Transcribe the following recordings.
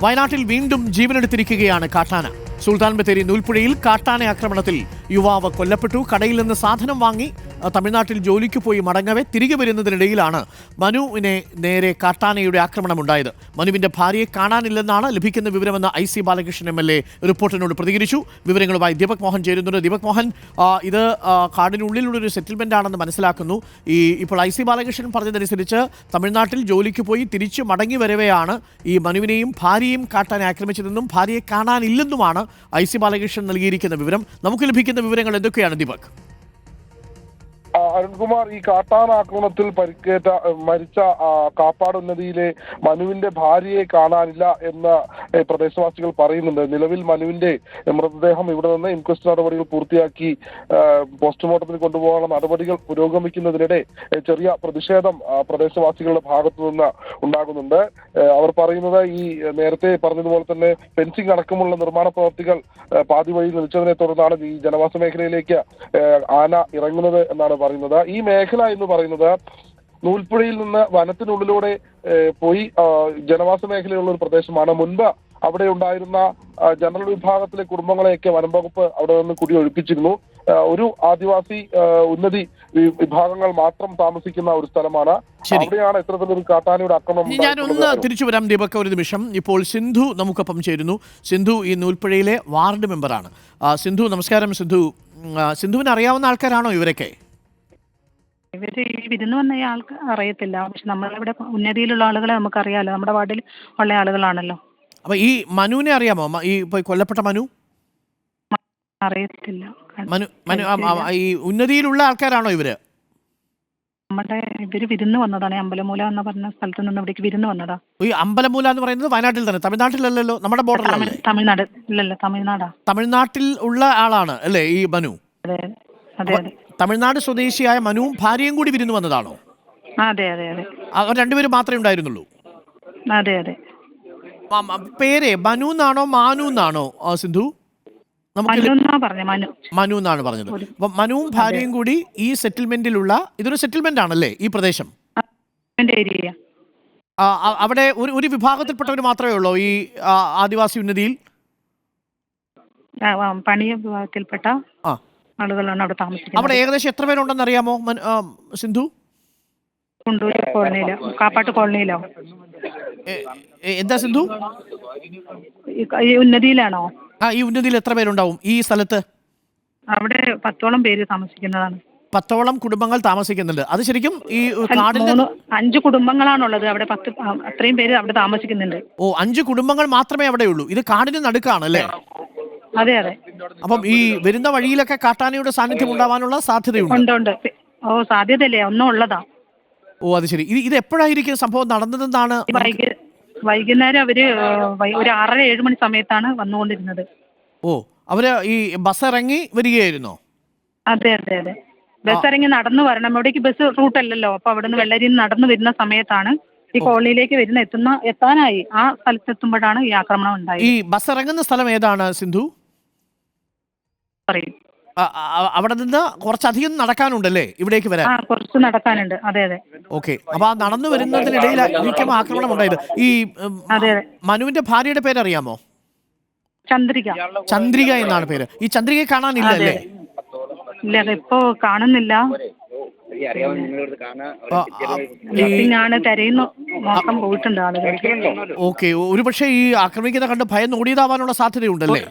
വയനാട്ടിൽ വീണ്ടും ജീവനെടുത്തിരിക്കുകയാണ് കാട്ടാന. സുൽത്താൻ ബത്തേരി നൂൽപ്പുഴയിൽ കാട്ടാന ആക്രമണത്തിൽ യുവാവ് കൊല്ലപ്പെട്ടു. കടയിൽ നിന്ന് സാധനം വാങ്ങി തമിഴ്നാട്ടിൽ ജോലിക്ക് പോയി മടങ്ങവെ തിരികെ വരുന്നതിനിടയിലാണ് മനുവിനെ നേരെ കാട്ടാനയുടെ ആക്രമണമുണ്ടായത്. മനുവിന്റെ ഭാര്യയെ കാണാനില്ലെന്നാണ് ലഭിക്കുന്ന വിവരമെന്ന് I C Balakrishnan M L A റിപ്പോർട്ടിനോട് പ്രതികരിച്ചു. വിവരങ്ങളുമായി ദീപക് മോഹൻ ചേരുന്നുണ്ട്. ദീപക് മോഹൻ ഇത് കാടിനുള്ളിലുള്ള ഒരു സെറ്റിൽമെന്റ് ആണെന്ന് മനസ്സിലാക്കുന്നു. ഈ ഇപ്പോൾ ഐ സി ബാലകൃഷ്ണൻ പറഞ്ഞതനുസരിച്ച് തമിഴ്നാട്ടിൽ ജോലിക്ക് പോയി തിരിച്ചു മടങ്ങി വരവെയാണ് ഈ മനുവിനെയും ഭാര്യയും കാട്ടാനെ ആക്രമിച്ചതെന്നും ഭാര്യയെ കാണാനില്ലെന്നുമാണ് ഐ സി ബാലകൃഷ്ണൻ നൽകിയിരിക്കുന്ന വിവരം. നമുക്ക് ലഭിക്കുന്ന വിവരങ്ങൾ എന്തൊക്കെയാണ് ദീപക്? അരുൺകുമാർ ഈ കാട്ടാന ആക്രമണത്തിൽ പരിക്കേറ്റ മരിച്ച കാപ്പാട് ഉന്നതിയിലെ മനുവിന്റെ ഭാര്യയെ കാണാനില്ല എന്ന് പ്രദേശവാസികൾ പറയുന്നുണ്ട്. നിലവിൽ മനുവിന്റെ മൃതദേഹം ഇവിടെ നിന്ന് ഇൻക്വസ്റ്റ് നടപടികൾ പൂർത്തിയാക്കി പോസ്റ്റ്മോർട്ടത്തിന് കൊണ്ടുപോകാനുള്ള നടപടികൾ പുരോഗമിക്കുന്നതിനിടെ ചെറിയ പ്രതിഷേധം പ്രദേശവാസികളുടെ ഭാഗത്തു നിന്ന് ഉണ്ടാകുന്നുണ്ട്. അവർ പറയുന്നത് ഈ നേരത്തെ പറഞ്ഞതുപോലെ തന്നെ ഫെൻസിംഗ് അടക്കമുള്ള നിർമ്മാണ പ്രവർത്തികൾ പാതി വഴി നിൽച്ചതിനെ തുടർന്നാണ് ഈ ജനവാസ മേഖലയിലേക്ക് ആന ഇറങ്ങുന്നത് എന്നാണ് പറയുന്നത്. ഈ മേഖല എന്ന് പറയുന്നത് നൂൽപ്പുഴയിൽ നിന്ന് വനത്തിനുള്ളിലൂടെ പോയി ജനവാസ മേഖലയുള്ള ഒരു പ്രദേശമാണ്. മുൻപ് അവിടെ ഉണ്ടായിരുന്ന ജനറൽ വിഭാഗത്തിലെ കുടുംബങ്ങളെയൊക്കെ വനം വകുപ്പ് അവിടെ നിന്ന് കുടിയൊഴിപ്പിച്ചിരുന്നു. ഒരു ആദിവാസി ഉന്നതി വിഭാഗങ്ങൾ മാത്രം താമസിക്കുന്ന ഒരു സ്ഥലമാണ്. അവിടെയാണ് ഇത്തരത്തിലൊരു കാട്ടാനയുടെ ആക്രമണം ഞാൻ ഒന്ന് തിരിച്ചു വരാം ദീപക് ഒരു നിമിഷം. ഇപ്പോൾ സിന്ധു നമുക്കൊപ്പം ചേരുന്നു. സിന്ധു ഈ നൂൽപ്പുഴയിലെ വാർഡ് മെമ്പറാണ്. സിന്ധു നമസ്കാരം. സിന്ധു സിന്ധുവിന് അറിയാവുന്ന ആൾക്കാരാണോ ഇവരൊക്കെ? ഇവർ ഈ വിരുന്ന് വന്ന ആൾക്ക് അറിയത്തില്ല. പക്ഷെ നമ്മളിവിടെ ഉന്നതിയിലുള്ള ആളുകളെ നമുക്കറിയാലോ. നമ്മുടെ വാർഡിൽ ഉള്ള ആളുകളാണല്ലോ. അപ്പൊ ഈ മനുവിനെ അറിയാമോ? മ- ഈ ഇപ്പൊ കൊല്ലപ്പെട്ട മനു? അറിയത്തില്ല. മനു മനു ആ, ആ, ഈ ഉന്നതിയിലുള്ള ആൾക്കാരാണോ ഇവർ? നമ്മുടെ ഇവർ വിരുന്ന് വന്നതാണ്. ഈ അമ്പലമൂല എന്ന് പറഞ്ഞ സ്ഥലത്ത് നിന്ന് ഇവിടേക്ക് വിരുന്ന് വന്നതാ. ഈ അമ്പലമൂല എന്ന് പറയുന്നത് വയനാട്ടിൽ തന്നെ. തമിഴ്നാട്ടിലല്ലല്ലോ? നമ്മുടെ ബോർഡറിലല്ലേ? തമിഴ് തമിഴ്നാട് ഇല്ലല്ല തമിഴ്നാടാ. തമിഴ്നാട്ടിൽ ഉള്ള ആളാണ് അല്ലേ ഈ മനു? അതെ അതെ അതെ. തമിഴ്നാട് സ്വദേശിയായ മനുവും ഭാര്യയും കൂടി വിരുന്ന് വന്നതാണോ? അതെ അതെ അതെ. അവർ രണ്ടുപേരും മാത്രമേ ഉണ്ടായിരുന്നുള്ളൂ? അതെ അതെ. പേര് മനു എന്നാണോ മാനു എന്നാണോ സിന്ധു? മനു എന്നാണ് പറഞ്ഞത്. അപ്പൊ മനുവും ഭാര്യയും കൂടി ഈ സെറ്റിൽമെന്റിലുള്ള ഇതൊരു സെറ്റിൽമെന്റ് ആണല്ലേ ഈ പ്രദേശം? അവിടെ ഒരു ഒരു വിഭാഗത്തിൽപ്പെട്ടവർ മാത്രമേ ഉള്ളൂ ഈ ആദിവാസി ഉന്നതിയിൽ? പണി വിഭാഗത്തിൽപ്പെട്ട ആളുകളാണ് അവിടെ താമസിക്കുന്നത്. അവിടെ ഏകദേശം എത്ര പേരുണ്ടെന്ന് അറിയാമോ സിന്ധു? കുണ്ടൂർ കോളനിയിലോ കാപ്പാട്ട് കോളനിയിലോ. എന്താ സിന്ധു? ഈ- ഉന്നതിയിലാണോ? ആ ഈ ഉന്നതിയിൽ എത്ര പേരുണ്ടാവും ഈ സ്ഥലത്ത്? അവിടെ പത്തോളം പേര് താമസിക്കുന്നതാണ്. പത്തോളം കുടുംബങ്ങൾ താമസിക്കുന്നുണ്ട്. അത് ശരിക്കും ഈ കാടിന്റെ അഞ്ച് കുടുംബങ്ങളാണുള്ളത്. അവിടെ പത്ത് അത്രയും പേര് അവിടെ താമസിക്കുന്നുണ്ട്. ഓ അഞ്ച് കുടുംബങ്ങൾ മാത്രമേ അവിടെ ഉള്ളൂ ഇത് കാടിന് നടുക്കാണ് അല്ലേ? അതെ അതെ. അപ്പം ഈ വരുന്ന വഴിയിലൊക്കെ കാട്ടാനയുടെ സാന്നിധ്യം ഉണ്ടാവാനുള്ള സാധ്യതയുണ്ട്. ഉണ്ട് ഉണ്ട്. ഓ സാധ്യതയല്ലേ? ഒന്നും ഉള്ളതാ. ഓ അത് ശരി. ഇത് ഇത് എപ്പോഴായിരിക്കും സംഭവം നടന്നതെന്നാണ് വൈകി വൈകുന്നേരം അവർ വൈ- ഒരു ആറര ഏഴ് മണി സമയത്താണ് വന്നുകൊണ്ടിരുന്നത്. ഓ അവർ ഈ ബസ് ഇറങ്ങി വരികയായിരുന്നു? അതെ അതെ അതെ. ബസ് ഇറങ്ങി നടന്നു വരണം. ഇവിടേക്ക് ബസ് റൂട്ട് അല്ലല്ലോ അപ്പൊ അവിടെ നിന്ന് വെള്ളരിയിൽ നിന്ന് നടന്നു വരുന്ന സമയത്താണ് ഈ കോളനിയിലേക്ക് വരുന്ന എത്തുന്ന എത്താനായി ആ സ്ഥലത്തെത്തുമ്പോഴാണ് ഈ ആക്രമണം ഉണ്ടായത്. ഈ ബസ് ഇറങ്ങുന്ന സ്ഥലം ഏതാണ് സിന്ധു? പറയും. അവിടെ നിന്ന് കുറച്ചധികം നടക്കാനുണ്ടല്ലേ ഇവിടേക്ക് വരാൻ? കുറച്ച് നടക്കാനുണ്ട്. അതെ അതെ. ഓക്കെ. അപ്പൊ ആ നടന്നു വരുന്നതിനിടയിലായിരിക്കും ആക്രമണം ഉണ്ടായത്. ഈ മനുവിന്റെ ഭാര്യയുടെ പേരറിയാമോ? ചന്ദ്രിക. ചന്ദ്രിക എന്നാണ് പേര്. ഈ ചന്ദ്രിക കാണാനില്ല അല്ലേ ഇല്ല അതിപ്പോ കാണുന്നില്ല. ഓക്കെ. ഒരു പക്ഷേ ഈ ആക്രമിക്കുന്ന കണ്ട് ഭയം ഓടിയതാവാനുള്ള സാധ്യതയുണ്ടല്ലേ?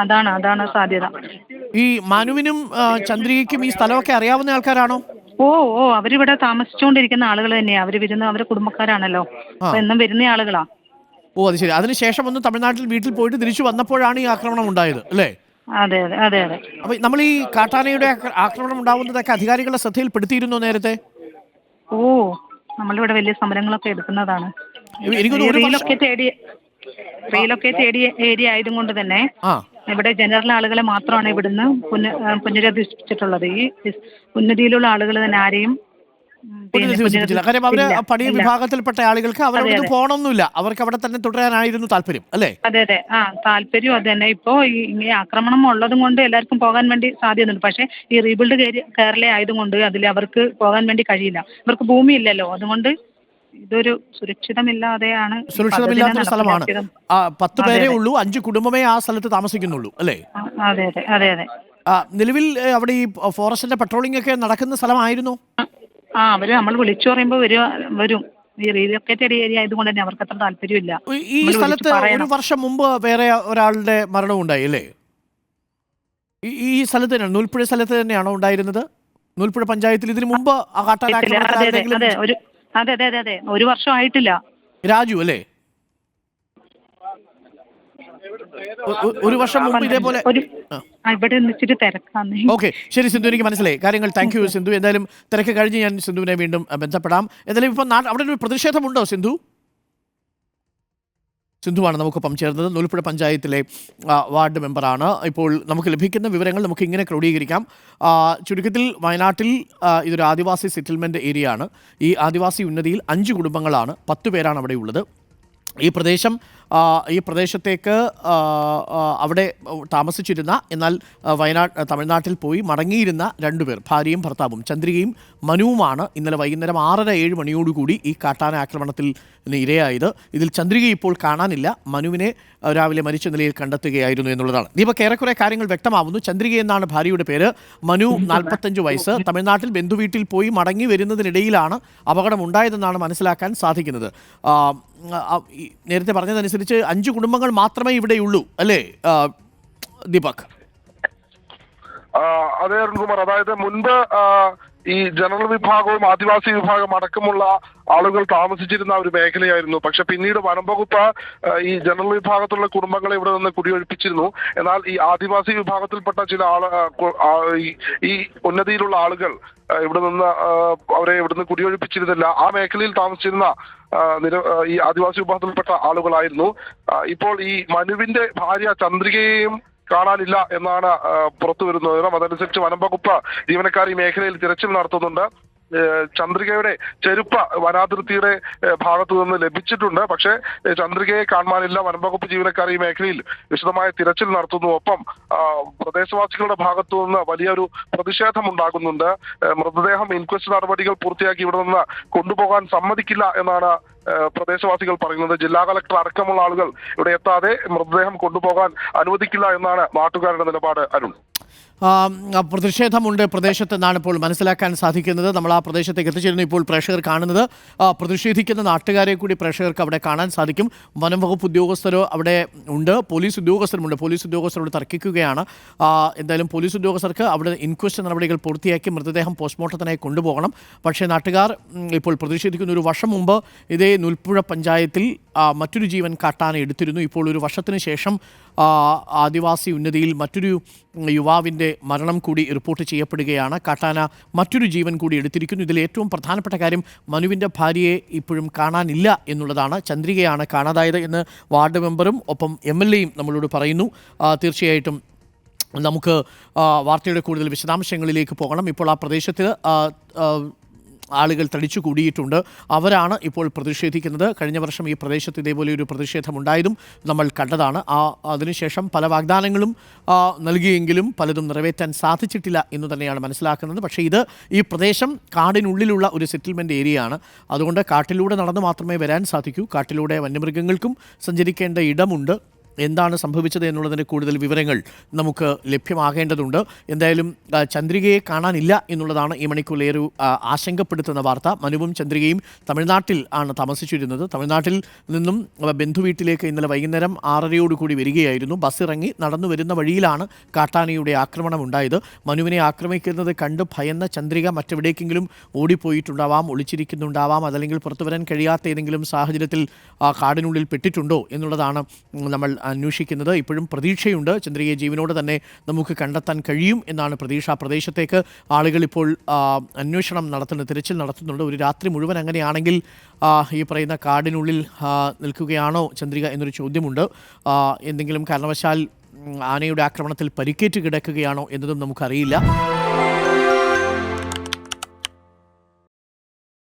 അതാണ് അതാണ് സാധ്യത. ഈ മനുവിനും ചന്ദ്രികയ്ക്കും ഈ സ്ഥലമൊക്കെ അറിയാവുന്ന ആൾക്കാരാണോ? ഓ ഓ അവരിവിടെ താമസിച്ചുകൊണ്ടിരിക്കുന്ന ആളുകൾ തന്നെയാ. അവർ വരുന്ന അവരെ കുടുംബക്കാരാണല്ലോ. അപ്പൊ എന്നും വരുന്ന ആളുകളാ. ഓ അത് ശരി. അതിനുശേഷം ഒന്ന് തമിഴ്നാട്ടിൽ വീട്ടിൽ പോയിട്ട് തിരിച്ചു വന്നപ്പോഴാണ് ഈ ആക്രമണം ഉണ്ടായത് അല്ലേ? അതെ അതെ അതെ അതെ. അപ്പൊ നമ്മൾ ഈ കാട്ടാനയുടെ ആക്ര- ആക്രമണം ഉണ്ടാവുന്നതൊക്കെ അധികാരികളുടെ ശ്രദ്ധയിൽപ്പെടുത്തിയിരുന്നോ നേരത്തെ? ഓ നമ്മളിവിടെ വലിയ സമരങ്ങളൊക്കെ എടുക്കുന്നതാണ്. എനിക്ക് തോന്നുന്നു ഒരു വർഷം- ഏരിയ ഏരിയ ആയതുകൊണ്ട് തന്നെ ആ. ഇവിടെ ജനറൽ ആളുകളെ മാത്രമാണ് ഇവിടുന്ന് പുന ആ, ഈ ഉന്നതിയിലുള്ള ആളുകൾ തന്നെ ആരെയും പുനരധിവസിപ്പിച്ചില്ല കാര്യം അവർ പണി വിഭാഗത്തിൽപ്പെട്ട ആളുകൾക്ക്. പോകണമെന്നില്ല അവർക്ക് അവിടെ തന്നെ തുടരാനായിരുന്നു താല്പര്യം അല്ലേ? അതെ അതെ. ആ താല്പര്യം അത് തന്നെ. ഇപ്പോ ഈ ഈ ആക്രമണം ഉള്ളതും കൊണ്ട് എല്ലാവർക്കും പോകാൻ വേണ്ടി സാധ്യതയുണ്ട്. പക്ഷേ ഈ റീബിൽഡ് കേരള ആയതുകൊണ്ട് അതിൽ അവർക്ക് പോകാൻ വേണ്ടി കഴിയില്ല. ഇവർക്ക് ഭൂമി ഇല്ലല്ലോ അതുകൊണ്ട് ഇതൊരു സുരക്ഷിതമില്ലാതെയാണ് സുരക്ഷിതമില്ലാത്ത സുരക്ഷിതമില്ലാത്തൊരു സ്ഥലമാണ്. ആ, പത്ത് പേരേ ഉള്ളൂ അഞ്ച് കുടുംബമേ ആ സ്ഥലത്ത് താമസിക്കുന്നുള്ളൂ അല്ലേ? അതെ അതെ അതെ അതെ. നിലവിൽ അവിടെ ഈ ഫോറസ്റ്റിന്റെ പെട്രോളിംഗ് ഒക്കെ നടക്കുന്ന സ്ഥലമായിരുന്നു? ആ അവർ നമ്മൾ വിളിച്ചു പറയുമ്പോൾ വരും വരും. ഈ റീലൊക്കേറ്റഡ് ഏരിയ ആയതുകൊണ്ട് തന്നെ അവർക്ക് അത്ര താല്പര്യമില്ല. ഈ- ഈ സ്ഥലത്ത് ഒരു വർഷം മുമ്പ് വേറെ ഒരാളുടെ മരണം ഉണ്ടായി അല്ലേ? ഈ- സ്ഥലത്ത് നൂൽപ്പുഴ സ്ഥലത്ത് തന്നെയാണോ ഉണ്ടായിരുന്നത്? നൂൽപ്പുഴ പഞ്ചായത്തിൽ ഇതിനു മുമ്പ് ആ അതെ അതെ അതെ അതെ. ഒരു വർഷം ആയിട്ടില്ല രാജു അല്ലേ? ഒരു വർഷം മുമ്പ് ഇതേപോലെ ഇവിടെ ഇച്ചിരി ഓക്കെ. ശരി സിന്ധു എനിക്ക് മനസ്സിലായി. കാര്യങ്ങൾ താങ്ക് യു സിന്ധു. എന്തായാലും തിരക്ക് കഴിഞ്ഞ് ഞാൻ സിന്ധുവിനെ വീണ്ടും ബന്ധപ്പെടാം. എന്തായാലും ഇപ്പം അവിടെ ഒരു പ്രതിഷേധമുണ്ടോ സിന്ധു? സിന്ധുവാണ് നമുക്കൊപ്പം ചേർന്നത്. നൂൽപ്പുഴ പഞ്ചായത്തിലെ വാർഡ് മെമ്പറാണ്. ഇപ്പോൾ നമുക്ക് ലഭിക്കുന്ന വിവരങ്ങൾ നമുക്ക് ഇങ്ങനെ ക്രോഡീകരിക്കാം. ചുരുക്കത്തിൽ വയനാട്ടിൽ ഇതൊരു ആദിവാസി സെറ്റിൽമെന്റ് ഏരിയ ആണ് ഈ ആദിവാസി ഉന്നതിയിൽ അഞ്ച് കുടുംബങ്ങളാണ്. പത്ത് പേരാണ് അവിടെ ഉള്ളത് ഈ പ്രദേശം ഈ പ്രദേശത്തേക്ക് അവിടെ താമസിച്ചിരുന്ന എന്നാൽ വയനാട് തമിഴ്നാട്ടിൽ പോയി മടങ്ങിയിരുന്ന രണ്ടുപേർ ഭാര്യയും ഭർത്താവും ചന്ദ്രികയും മനുവുമാണ് ഇന്നലെ വൈകുന്നേരം ആറര ഏഴ് മണിയോടുകൂടി ഈ കാട്ടാന ആക്രമണത്തിൽ ഇരയായത്. ഇതിൽ ചന്ദ്രിക ഇപ്പോൾ കാണാനില്ല. മനുവിനെ രാവിലെ മരിച്ച നിലയിൽ കണ്ടെത്തുകയായിരുന്നു എന്നുള്ളതാണ്. ദീപക് ഏറെക്കുറെ കാര്യങ്ങൾ വ്യക്തമാവുന്നു. ചന്ദ്രിക എന്നാണ് ഭാര്യയുടെ പേര്. മനു നാൽപ്പത്തഞ്ച് വയസ്സ്. തമിഴ്നാട്ടിൽ ബന്ധുവീട്ടിൽ പോയി മടങ്ങി വരുന്നതിനിടയിലാണ് അപകടം ഉണ്ടായതെന്നാണ് മനസ്സിലാക്കാൻ സാധിക്കുന്നത്. നേരത്തെ പറഞ്ഞതനുസരിച്ച് അഞ്ച് കുടുംബങ്ങൾ മാത്രമേ ഇവിടെയുള്ളൂ അല്ലേ? ദീപക്. അതെ അരുൺകുമാർ. അതായത് മുൻപ് ഈ ജനറൽ വിഭാഗവും ആദിവാസി വിഭാഗം അടക്കമുള്ള ആളുകൾ താമസിച്ചിരുന്ന ഒരു മേഖലയായിരുന്നു. പക്ഷെ പിന്നീട് വനം വകുപ്പ് ഈ ജനറൽ വിഭാഗത്തിലുള്ള കുടുംബങ്ങളെ ഇവിടെ നിന്ന് കുടിയൊഴിപ്പിച്ചിരുന്നു. എന്നാൽ ഈ ആദിവാസി വിഭാഗത്തിൽപ്പെട്ട ചില ആൾ ഈ- ഉന്നതിയിലുള്ള ആളുകൾ ഇവിടെ നിന്ന് അവരെ ഇവിടുന്ന് കുടിയൊഴിപ്പിച്ചിരുന്നില്ല. ആ മേഖലയിൽ താമസിച്ചിരുന്ന നിര- ഈ ആദിവാസി വിഭാഗത്തിൽപ്പെട്ട ആളുകളായിരുന്നു. ഇപ്പോൾ ഈ മനുവിന്റെ ഭാര്യ ചന്ദ്രികയെയും കാണാനില്ല എന്നാണ് പുറത്തു വരുന്നത് അതനുസരിച്ച് വനം വകുപ്പ് ജീവനക്കാർ ഈ മേഖലയിൽ തിരച്ചിൽ നടത്തുന്നുണ്ട്. ചന്ദ്രികയുടെ ചെരുപ്പ വനാതിർത്തിയുടെ ഭാഗത്തു നിന്ന് ലഭിച്ചിട്ടുണ്ട്. പക്ഷേ ചന്ദ്രികയെ കാണാനില്ല വനംവകുപ്പ് ജീവനക്കാർ ഈ മേഖലയിൽ വിശദമായ തിരച്ചിൽ നടത്തുന്നു. ഒപ്പം പ്രദേശവാസികളുടെ ഭാഗത്തു നിന്ന് വലിയൊരു പ്രതിഷേധം ഉണ്ടാകുന്നുണ്ട് മൃതദേഹം ഇൻക്വസ്റ്റ് നടപടികൾ പൂർത്തിയാക്കി ഇവിടെ നിന്ന് കൊണ്ടുപോകാൻ സമ്മതിക്കില്ല എന്നാണ് പ്രദേശവാസികൾ പറയുന്നത്. ജില്ലാ കളക്ടർ അടക്കമുള്ള ആളുകൾ ഇവിടെ എത്താതെ മൃതദേഹം കൊണ്ടുപോകാൻ അനുവദിക്കില്ല എന്നാണ് നാട്ടുകാരുടെ നിലപാട് അരുൺ. ആ, പ്രദേശത്ത് എന്നാണ് ഇപ്പോൾ മനസ്സിലാക്കാൻ സാധിക്കുന്നത്. നമ്മൾ ആ പ്രദേശത്തേക്ക് എത്തിച്ചേരുന്നു. ഇപ്പോൾ പ്രേക്ഷകർ കാണുന്നത് പ്രതിഷേധിക്കുന്ന നാട്ടുകാരെ കൂടി പ്രേക്ഷകർക്ക് അവിടെ കാണാൻ സാധിക്കും. വനം വകുപ്പ് ഉദ്യോഗസ്ഥരോ അവിടെ ഉണ്ട്. പോലീസ് ഉദ്യോഗസ്ഥരുമുണ്ട്. പോലീസ് ഉദ്യോഗസ്ഥരോട് തർക്കിക്കുകയാണ്. എന്തായാലും പോലീസ് ഉദ്യോഗസ്ഥർക്ക് അവിടെ ഇൻക്വസ്റ്റ് നടപടികൾ പൂർത്തിയാക്കി മൃതദേഹം പോസ്റ്റ്മോർട്ടത്തിനായി കൊണ്ടുപോകണം. പക്ഷേ നാട്ടുകാർ ഇപ്പോൾ പ്രതിഷേധിക്കുന്ന ഒരു വർഷം മുമ്പ് ഇതേ നുൽപ്പുഴ പഞ്ചായത്തിൽ മറ്റൊരു ജീവൻ കാട്ടാന എടുത്തിരുന്നു. ഇപ്പോൾ ഒരു വർഷത്തിന് ശേഷം ആദിവാസി ഉന്നതിയിൽ മറ്റൊരു യുവാവിന്റെ മരണം കൂടി റിപ്പോർട്ട് ചെയ്യപ്പെടുകയാണ്. കാട്ടാന മറ്റൊരു ജീവൻ കൂടി എടുത്തിരിക്കുന്നു. ഇതിൽ ഏറ്റവും പ്രധാനപ്പെട്ട കാര്യം മനുവിന്റെ ഭാര്യയെ ഇപ്പോഴും കാണാനില്ല എന്നുള്ളതാണ് ചന്ദ്രികയാണ് കാണാതായത് എന്ന് വാർഡ് മെമ്പറും ഒപ്പം എം എൽ എയും നമ്മളോട് പറയുന്നു. തീർച്ചയായിട്ടും നമുക്ക് വാർത്തയുടെ കൂടുതൽ വിശദാംശങ്ങളിലേക്ക് പോകണം. ഇപ്പോൾ ആ പ്രദേശത്ത് ആളുകൾ തടിച്ചു കൂടിയിട്ടുണ്ട്. അവരാണ് ഇപ്പോൾ പ്രതിഷേധിക്കുന്നത്. കഴിഞ്ഞ വർഷം ഈ പ്രദേശത്ത് ഇതേപോലെ ഒരു പ്രതിഷേധമുണ്ടായതും നമ്മൾ കണ്ടതാണ്. ആ അതിനുശേഷം പല വാഗ്ദാനങ്ങളും നൽകിയെങ്കിലും പലതും നിറവേറ്റാൻ സാധിച്ചിട്ടില്ല എന്ന് തന്നെയാണ് മനസ്സിലാക്കുന്നത്. പക്ഷേ ഇത് ഈ പ്രദേശം കാടിനുള്ളിലുള്ള ഒരു സെറ്റിൽമെന്റ് ഏരിയയാണ്. അതുകൊണ്ട് കാട്ടിലൂടെ നടന്ന് മാത്രമേ വരാൻ സാധിക്കൂ. കാട്ടിലൂടെ വന്യമൃഗങ്ങൾക്കും സഞ്ചരിക്കേണ്ട ഇടമുണ്ട്. എന്താണ് സംഭവിച്ചത് എന്നുള്ളതിന്റെ കൂടുതൽ വിവരങ്ങൾ നമുക്ക് ലഭ്യമാകേണ്ടതുണ്ട്. എന്തായാലും ചന്ദ്രികയെ കാണാനില്ല എന്നുള്ളതാണ് ഈ മണിക്കൂറിലേറെ ആശങ്കപ്പെടുത്തുന്ന വാർത്ത. മനുവും ചന്ദ്രികയും തമിഴ്നാട്ടിൽ ആണ് താമസിച്ചിരുന്നത്. തമിഴ്നാട്ടിൽ നിന്നും ബന്ധു ബന്ധുവീട്ടിലേക്ക് ഇന്നലെ വൈകുന്നേരം ആറരയോടുകൂടി വരികയായിരുന്നു. ബസ് ഇറങ്ങി നടന്നു വരുന്ന വഴിയിലാണ് കാട്ടാനയുടെ ആക്രമണം ഉണ്ടായത്. മനുവിനെ ആക്രമിക്കുന്നത് കണ്ട് ഭയന്ന ചന്ദ്രിക മറ്റെവിടേക്കെങ്കിലും ഓടിപ്പോയിട്ടുണ്ടാവാം ഒളിച്ചിരിക്കുന്നുണ്ടാവാം അതല്ലെങ്കിൽ പുറത്തു വരാൻ കഴിയാത്ത ഏതെങ്കിലും സാഹചര്യത്തിൽ ആ കാടിനുള്ളിൽ പെട്ടിട്ടുണ്ടോ എന്നുള്ളതാണ് നമ്മൾ അന്വേഷിക്കുന്നത്. ഇപ്പോഴും പ്രതീക്ഷയുണ്ട്. ചന്ദ്രികയെ ജീവനോട് തന്നെ നമുക്ക് കണ്ടെത്താൻ കഴിയും എന്നാണ് പ്രതീക്ഷ. ആ പ്രദേശത്തേക്ക് ആളുകൾ ഇപ്പോൾ അന്വേഷണം നടത്തുന്നു തിരച്ചിൽ നടത്തുന്നുണ്ട്. ഒരു രാത്രി മുഴുവൻ അങ്ങനെയാണെങ്കിൽ ഈ പറയുന്ന കാടിനുള്ളിൽ നിൽക്കുകയാണോ ചന്ദ്രിക എന്നൊരു ചോദ്യമുണ്ട്. എന്തെങ്കിലും കാരണവശാൽ ആനയുടെ ആക്രമണത്തിൽ പരിക്കേറ്റ് കിടക്കുകയാണോ എന്നതും നമുക്കറിയില്ല.